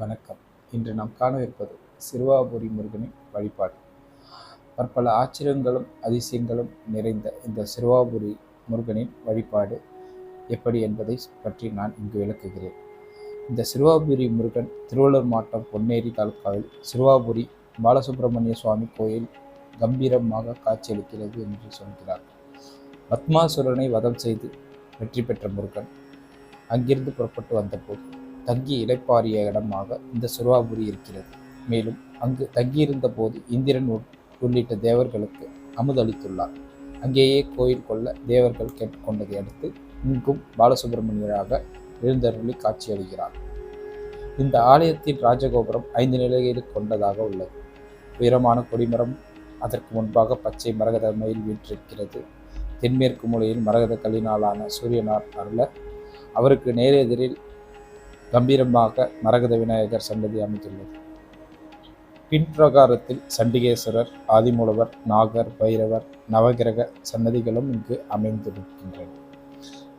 வணக்கம். இன்று நாம் காணவிருப்பது சிறுவாபுரி முருகனின் வழிபாடு. பற்பல ஆச்சரியங்களும் அதிசயங்களும் நிறைந்த இந்த சிறுவாபுரி முருகனின் வழிபாடு எப்படி என்பதை பற்றி நான் இங்கு விளக்குகிறேன். இந்த சிறுவாபுரி முருகன் திருவள்ளூர் மாவட்டம் பொன்னேரி தாலுக்காவில் சிறுவாபுரி பாலசுப்பிரமணிய சுவாமி கோயில் கம்பீரமாக காட்சியளிக்கிறது என்று சொல்கிறார். பத்மாசுரனை வதம் செய்து வெற்றி பெற்ற முருகன் அங்கிருந்து புறப்பட்டு வந்தபோது தங்கிய இடைப்பாரிய இடமாக இந்த சுருவாபுரி இருக்கிறது. மேலும் அங்கு தங்கியிருந்த போது இந்திரன் உள்ளிட்ட தேவர்களுக்கு அமுதளித்துள்ளார். அங்கேயே கோயில் கொள்ள தேவர்கள் கேட்டுக்கொண்டதை அடுத்து இங்கும் பாலசுப்பிரமணியராக எழுந்தருளி காட்சியளிக்கிறார். இந்த ஆலயத்தின் ராஜகோபுரம் ஐந்து நிலைகளில் கொண்டதாக உள்ளது. உயரமான கொடிமரம் அதற்கு முன்பாக பச்சை மரகத மயில் வீற்றிருக்கிறது. தென்மேற்கு மூலையில் மரகத கல்லினாலான சூரியனார் அருள அவருக்கு நேரெதிரில் கம்பீரமாக மரகத விநாயகர் சன்னதி அமைந்துள்ளது பின்பிரகாரத்தில் சண்டிகேஸ்வரர் ஆதிமூலவர் நாகர் பைரவர் நவகிரக சன்னதிகளும் இங்கு அமைந்திருக்கின்றன.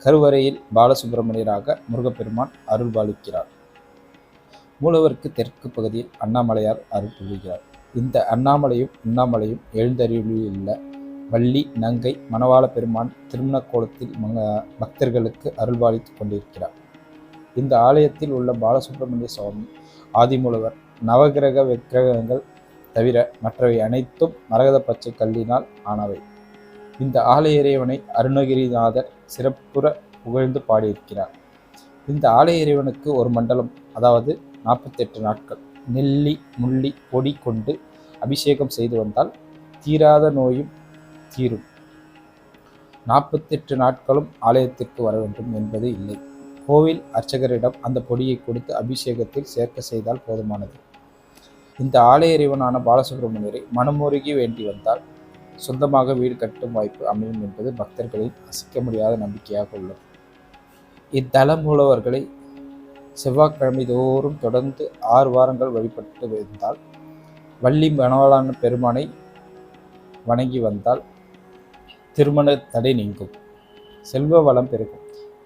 கருவறையில் பாலசுப்பிரமணியராக முருகப்பெருமான் அருள்பாலிக்கிறார். மூலவருக்கு தெற்கு பகுதியில் அண்ணாமலையார் அருள் புரிகிறார் இந்த அண்ணாமலையும் உண்ணாமலையும் எழுந்தருளியுள்ள வள்ளி நங்கை மணவாள பெருமான் திருமண கோலத்தில் பக்தர்களுக்கு அருள்பாலித்துக் கொண்டிருக்கிறார். இந்த ஆலயத்தில் உள்ள பாலசுப்பிரமணிய சுவாமி ஆதிமூலவர் நவகிரக விக்கிரகங்கள் தவிர மற்றவை அனைத்தும் மரகத பச்சை கல்லினால் ஆனவை. இந்த ஆலய இறைவனை அருணகிரிநாதர் சிறப்புற புகழ்ந்து பாடியிருக்கிறார். இந்த ஆலய இறைவனுக்கு ஒரு மண்டலம் அதாவது நாற்பத்தெட்டு நாட்கள் நெல்லி முள்ளி பொடி கொண்டு அபிஷேகம் செய்து வந்தால் தீராத நோயும் தீரும். நாற்பத்தெட்டு நாட்களும் ஆலயத்திற்கு வர வேண்டும் என்பது இல்லை. கோவில் அர்ச்சகரிடம் அந்த பொடியை கொடுத்து அபிஷேகத்தில் சேர்க்க செய்தால் போதுமானது. இந்த ஆலய இறைவனான பாலசுப்பிரமணியரை மனமுருகி வேண்டி வந்தால் சொந்தமாக வீடு கட்டும் வாய்ப்பு அமையும் என்பது பக்தர்களின் அசைக்க முடியாத நம்பிக்கையாக உள்ளது. இத்தல மூலவர்களை செவ்வாய்க்கிழமை தோறும் தொடர்ந்து ஆறு வாரங்கள் வழிபட்டு வந்தால் வள்ளி மணவாளான பெருமானை வணங்கி வந்தால் திருமண தடை நீங்கும். செல்வ வளம் பெருகும்.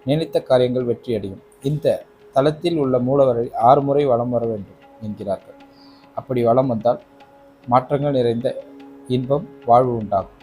நினைத்த காரியங்கள் வெற்றியடையும் இந்த தளத்தில் உள்ள மூலவரை ஆறு முறை வலம் வர வேண்டும் என்கிறார்கள். அப்படி வலம் வந்தால் மாற்றங்கள் நிறைந்த இன்பம் வாழ்வு உண்டாகும்.